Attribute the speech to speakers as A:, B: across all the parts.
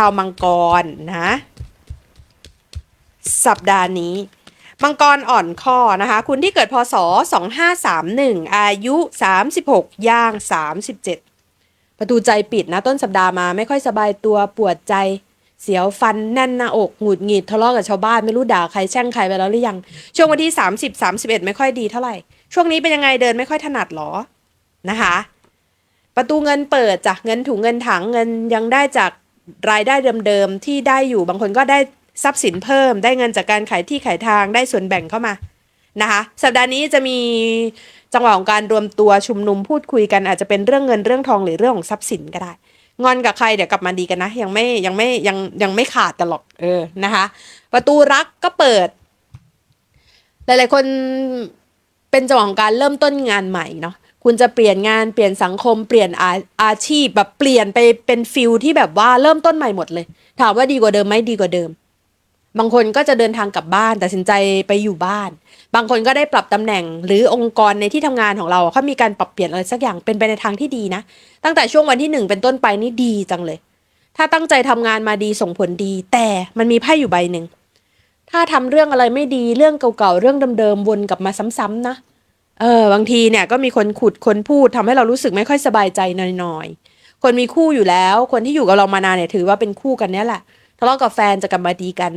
A: ชาวมังกรนะ สัปดาห์นี้ มังกรอ่อนข้อนะคะ คุณที่เกิดพศ 2531 อายุ 36 ย่าง 37 ประตูใจปิดนะ ต้นสัปดาห์มาไม่ค่อยสบายตัวปวดใจเสียวฟันแน่นหน้าอกหงุดหงิดทะเลาะกับชาวบ้านไม่รู้ด่าใครแช่งใครไปแล้วหรือยัง ช่วงวันที่ 30 31 ไม่ค่อยดีเท่าไหร่ ช่วงนี้เป็นยังไงเดินไม่ค่อยถนัดหรอนะคะ ประตูเงินเปิดจากเงินถุงเงินถังเงินยังได้จาก รายได้เดิมๆที่ได้อยู่บางคนก็ได้ทรัพย์สินเพิ่ม ได้เงินจากการขายที่ขายทางได้ส่วนแบ่งเข้ามานะคะสัปดาห์นี้จะมีจังหวะของการรวมตัวชุมนุมพูดคุยกันอาจจะเป็นเรื่องเงินเรื่องทองหรือเรื่องของทรัพย์สินก็ได้ งอนกับใครเดี๋ยวกลับมาดีกันนะ ยังไม่ยังไม่ยังยังไม่ขาดกันหรอกเออนะคะประตูรักก็เปิด หลายๆคนเป็นจังหวะของการเริ่มต้นงานใหม่เนาะ คุณจะเปลี่ยนงานเปลี่ยนสังคมเปลี่ยนอาอาชีพแบบเปลี่ยนไปเป็นฟิลที่แบบว่าเริ่มต้นใหม่หมดเลย ถามว่าดีกว่าเดิมไหมดีกว่าเดิม บางคนก็จะเดินทางกลับบ้านตัดสินใจไปอยู่บ้าน บางคนก็ได้ปรับตำแหน่งหรือองค์กรในที่ทำงานของเราเขามีการปรับเปลี่ยนอะไรสักอย่างเป็นไปในทางที่ดีนะ ตั้งแต่ช่วงวันที่หนึ่งเป็นต้นไปนี่ดีจังเลย ถ้าตั้งใจทำงานมาดีส่งผลดี แต่มันมีไพ่อยู่ใบหนึ่งถ้าทำเรื่องอะไรไม่ดีเรื่องเก่าๆเรื่องเดิมๆวนกลับมาซ้ำๆนะ เออบางทีเนี่ยก็มีคนขุดคนพูดทำให้เรารู้สึกไม่ค่อยสบายใจหน่อยๆ คนมีคู่อยู่แล้ว คนที่อยู่กับเรามานานเนี่ยถือว่าเป็นคู่กันเนี่ยแหละทะเลาะกับแฟนจะกลับมาดีกัน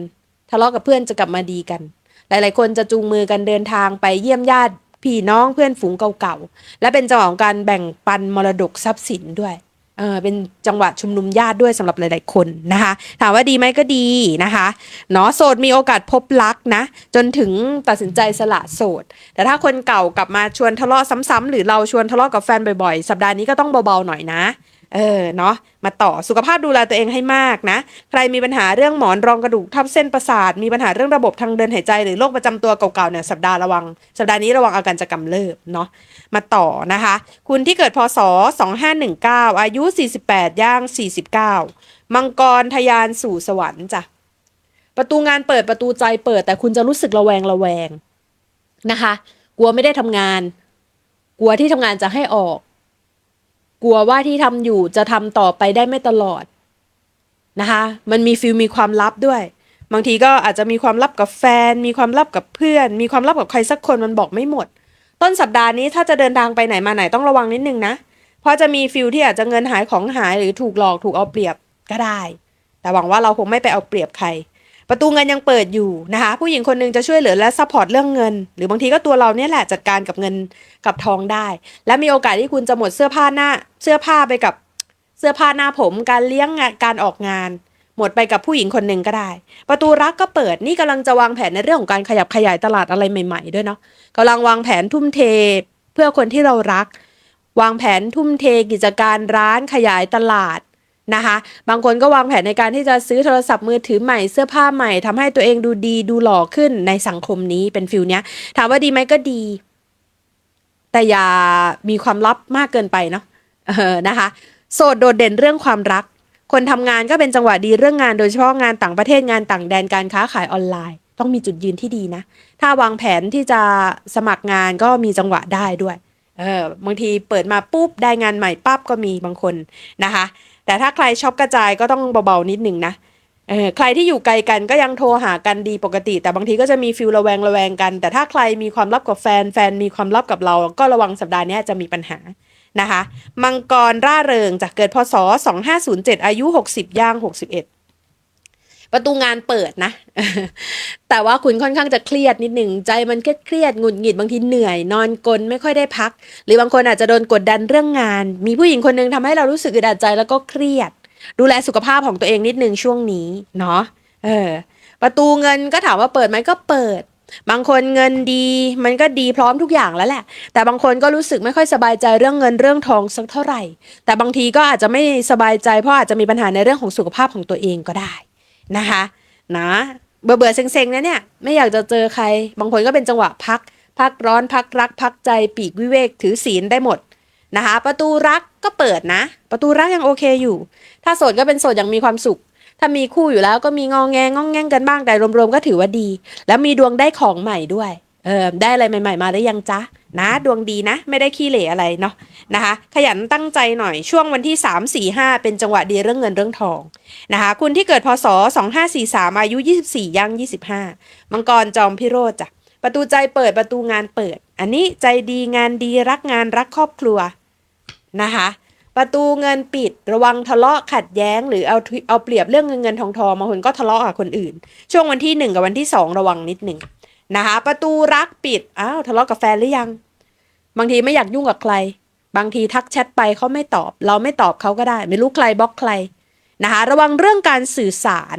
A: ทะเลาะกับเพื่อนจะกลับมาดีกัน หลายๆ คนจะจูงมือกันเดินทางไปเยี่ยมญาติพี่น้องเพื่อนฝูงเก่าๆ และเป็นจังหวะของการแบ่งปันมรดกทรัพย์สินด้วย เออเป็นจังหวะชุมนุมญาติด้วยสำหรับหลาย ๆ คนนะคะ ถามว่าดีไหมก็ดีนะคะเนาะโสดมีโอกาสพบรักนะ จนถึงตัดสินใจสละโสด แต่ถ้าคนเก่ากลับมาชวนทะเลาะซ้ำๆหรือเราชวนทะเลาะกับแฟนบ่อย ๆ สัปดาห์นี้ก็ต้องเบา ๆ หน่อยนะ เออเนาะมาต่อสุขภาพดูแลตัวเองให้มากนะ ใครมีปัญหาเรื่องหมอนรองกระดูกทับเส้นประสาท มีปัญหาเรื่องระบบทางเดินหายใจหรือโรคประจำตัวเก่าๆเนี่ยสัปดาห์ระวัง สัปดาห์นี้ระวังอาการจะกำเริบเนาะมาต่อนะคะ คุณที่เกิดพศ 2519 อายุ 48 ย่าง 49 มังกรทะยานสู่สวรรค์จ้ะประตูงานเปิดประตูใจเปิด แต่คุณจะรู้สึกระแวงระแวงนะคะ กลัวไม่ได้ทำงาน กลัวที่ทำงานจะให้ออก กลัวว่าที่ทำอยู่จะทำต่อไปได้ไม่ตลอดนะคะ มันมีฟิลมีความลับด้วย บางทีก็อาจจะมีความลับกับแฟน มีความลับกับเพื่อน มีความลับกับใครสักคนมันบอกไม่หมด ต้นสัปดาห์นี้ถ้าจะเดินทางไปไหนมาไหนต้องระวังนิดนึงนะเพราะจะมีฟิลที่อาจจะเงินหายของหายหรือถูกหลอกถูกเอาเปรียบก็ได้ แต่หวังว่าเราคงไม่ไปเอาเปรียบใคร ประตูเงินยังเปิดอยู่นะคะ ผู้หญิงคนหนึงจะช่วยเหลือและซัพพอร์ตเรื่องเงิน หรือบางทีก็ตัวเราเนี่ยแหละจัดการกับเงินกับทองได้ และมีโอกาสที่คุณจะหมดเสื้อผ้าหน้าเสื้อผ้าไปกับเสื้อผ้าหน้าผมการเลี้ยงงานการออกงาน หมดไปกับผู้หญิงคนหนึ่งก็ได้ ประตูรักก็เปิดนี่กำลังจะวางแผนในเรื่องของการขยับขยายตลาดอะไรใหม่ ๆ ด้วยเนาะกำลังวางแผนทุ่มเท เพื่อคนที่เรารัก วางแผนทุ่มเทกิจการร้านขยายตลาด นะคะ บางคนก็วางแผนในการที่จะซื้อโทรศัพท์มือถือใหม่เสื้อผ้าใหม่ทำให้ตัวเองดูดีดูหล่อขึ้นในสังคมนี้เป็นฟิลเนี้ย ถามว่าดีไหมก็ดี แต่อย่ามีความลับมากเกินไปเนาะเออนะคะ โสดโดดเด่นเรื่องความรัก คนทำงานก็เป็นจังหวะดีเรื่องงานโดยเฉพาะงานต่างประเทศงานต่างแดนการค้าขายออนไลน์ ต้องมีจุดยืนที่ดีนะ ถ้าวางแผนที่จะสมัครงานก็มีจังหวะได้ด้วยเออบางทีเปิดมาปุ๊บได้งานใหม่ปั๊บก็มีบางคนนะคะแต่ถ้าใครชอบกระจายก็ต้องเบาๆนิดหนึ่งนะเออใครที่อยู่ไกลกันก็ยังโทรหากันดีปกติ แต่บางทีก็จะมีฟิลระแวงระแวงกัน แต่ถ้าใครมีความลับกับแฟนแฟนมีความลับกับเรา ก็ระวังสัปดาห์นี้จะมีปัญหานะคะ มังกรร่าเริงจากเกิดพศ 2507 อายุ 60 ย่าง 61 ประตูงานเปิดนะ แต่ว่าคุณค่อนข้างจะเครียดนิดหนึ่งใจมันเครียดเครียดหงุดหงิดบางทีเหนื่อย นอนกลนไม่ค่อยได้พัก หรือบางคนอาจจะโดนกดดันเรื่องงาน มีผู้หญิงคนหนึงทำให้เรารู้สึกอึดอัดใจแล้วก็เครียด ดูแลสุขภาพของตัวเองนิดนึงช่วงนี้เนาะเออ ประตูเงินก็ถามว่าเปิดไหมก็เปิดบางคนเงินดีมันก็ดีพร้อมทุกอย่างแล้วแหละ แต่บางคนก็รู้สึกไม่ค่อยสบายใจเรื่องเงินเรื่องทองสักเท่าไหร่ แต่บางทีก็อาจจะไม่สบายใจเพราะอาจจะมีปัญหาในเรื่องของสุขภาพของตัวเองก็ได้ นะคะนะเบื่อเบื่อๆเซ็งๆนะเนี่ยไม่อยากจะเจอใคร บางคนก็เป็นจังหวะพัก พักร้อนพักรัก พักใจปีกวิเวกถือศีลได้หมดนะคะ ประตูรักก็เปิดนะ ประตูรักยังโอเคอยู่ ถ้าโสดก็เป็นโสดอย่างมีความสุข ถ้ามีคู่อยู่แล้วก็มีงองแงงองแงงกันบ้างแต่รวมๆก็ถือว่าดี แล้วมีดวงได้ของใหม่ด้วย เออได้อะไรใหม่ๆ มาหรือยังจ๊ะนะดวงดีนะ ไม่ได้ขี้เหร่อะไรเนาะนะคะ ขยันตั้งใจหน่อยช่วงวันที่ 3 4 5 เป็นจังหวะดีเรื่องเงินเรื่องทองนะคะ คุณที่เกิดพศ 2543 อายุ 24ย่าง25 มังกรจอมพิโรธจ้ะประตูใจเปิดประตูงานเปิด อันนี้ใจดีงานดีรักงานรักครอบครัวนะคะ ประตูเงินปิดระวังทะเลาะขัดแย้ง หรือเอาเอาเปรียบเรื่องเงินเงินทองทองบางคนก็ทะเลาะกับคนอื่น ช่วงวันที่หนึ่งกับวันที่สองระวังนิดหนึ่ง นะคะ ประตูรักปิด อ้าวทะเลาะกับแฟนหรือยัง บางทีไม่อยากยุ่งกับใคร บางทีทักแชทไปเขาไม่ตอบ เราไม่ตอบเขาก็ได้ ไม่รู้ใครบล็อกใครนะคะ ระวังเรื่องการสื่อสาร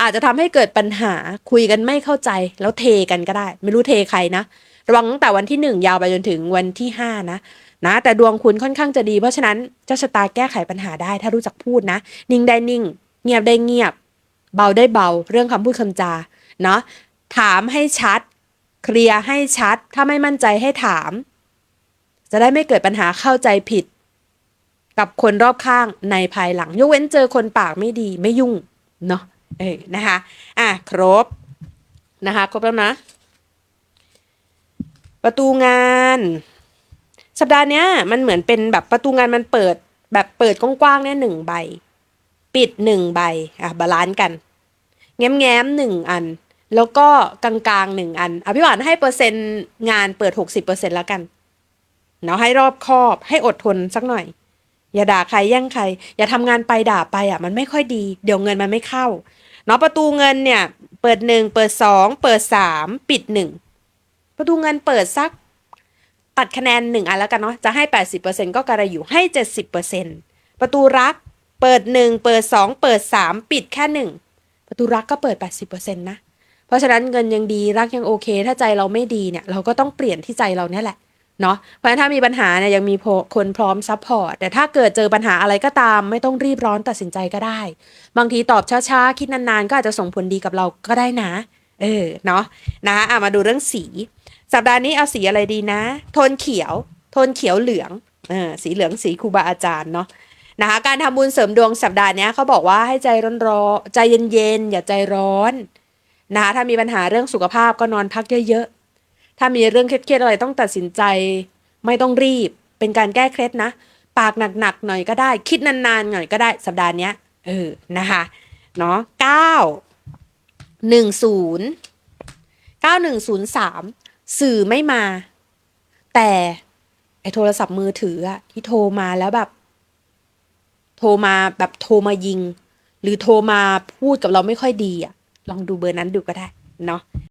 A: อาจจะทำให้เกิดปัญหาคุยกันไม่เข้าใจ แล้วเทกันก็ได้ ไม่รู้เทใครนะ ระวังตั้งแต่วันที่หนึ่งยาวไปจนถึงวันที่ห้านะนะแต่ดวงคุณค่อนข้างจะดี เพราะฉะนั้นเจ้าชะตาแก้ไขปัญหาได้ ถ้ารู้จักพูดนะ นิ่งได้นิ่ง เงียบได้เงียบ เบาได้เบา เรื่องคำพูดคำจาเนาะ ถามให้ชัด เคลียร์ให้ชัด ถ้าไม่มั่นใจให้ถาม จะได้ไม่เกิดปัญหาเข้าใจผิด กับคนรอบข้างในภายหลัง ยกเว้นเจอคนปากไม่ดีไม่ยุ่ง เนาะเออนะคะ อะ ครบ นะคะ ครบแล้วนะ ประตูงาน สัปดาห์เนี้ย มันเหมือนเป็นแบบประตูงานมันเปิด แบบเปิดกว้างๆเนี่ยหนึ่งใบ ปิดหนึ่งใบ อะ บาลานซ์กัน แง้มแง้มๆหนึ่งอัน แล้วก็กลางๆหนึ่งอันอภิวานให้เปอร์เซ็นต์งานเปิดหกสิบเปอร์เซนต์แล้วกันเนาะให้รอบคอบ ให้อดทนสักหน่อย อย่าด่าใครแย่งใคร อย่าทำงานไปด่าไปอะ มันไม่ค่อยดี เดี๋ยวเงินมันไม่เข้าเนาะประตูเงินเนี่ย เปิดหนึ่งเปิดสองเปิดสามปิดหนึ่งประตูเงินเปิดสักตัดคะแนนหนึ่งอันแล้วกันเนาะจะให้แปดสิบเปอร์เซ็นก็กระไรอยู่ให้เจ็ดสิบเปอร์เซ็นประตูรักเปิดหนึ่งเปิดสองเปิดสามปิดแค่หนึ่งประตูรักก็เปิดแปดสิบเปอร์เซนต์นะ เพราะฉะนั้นเงินยังดีรักยังโอเค ถ้าใจเราไม่ดีเนี่ยเราก็ต้องเปลี่ยนที่ใจเราเนี่ยแหละเนาะเพราะฉะนั้นถ้ามีปัญหาเนี่ยยังมีคนพร้อมซัพพอร์ตแต่ถ้าเกิดเจอปัญหาอะไรก็ตาม ไม่ต้องรีบร้อนตัดสินใจก็ได้ บางทีตอบช้าๆ คิดนานๆ ก็อาจจะส่งผลดีกับเราก็ได้นะ เออเนาะนะอะมาดูเรื่องสี สัปดาห์นี้เอาสีอะไรดีนะ โทนเขียว โทนเขียวเหลืองเออสีเหลืองสีครูบาอาจารย์เนาะนะคะการทำบุญเสริมดวงสัปดาห์เนี้ยเขาบอกว่าให้ใจร้อนๆใจเย็นๆอย่าใจร้อน นะคะถ้ามีปัญหาเรื่องสุขภาพก็นอนพักเยอะๆ ถ้ามีเรื่องเครียดๆอะไรต้องตัดสินใจ ไม่ต้องรีบ เป็นการแก้เคล็ดนะ ปากหนักๆหน่อยก็ได้ คิดนานๆหน่อยก็ได้สัปดาห์นี้เออนะคะเนาะเก้าหนึ่งศูนย์เก้าหนึ่งศูนย์สามสื่อไม่มา แต่ไอโทรศัพท์มือถืออะที่โทรมาแล้วแบบ โทรมาแบบโทรมายิง หรือโทรมาพูดกับเราไม่ค่อยดีอะ ลองดูเบอร์นั้นดูก็ได้เนาะ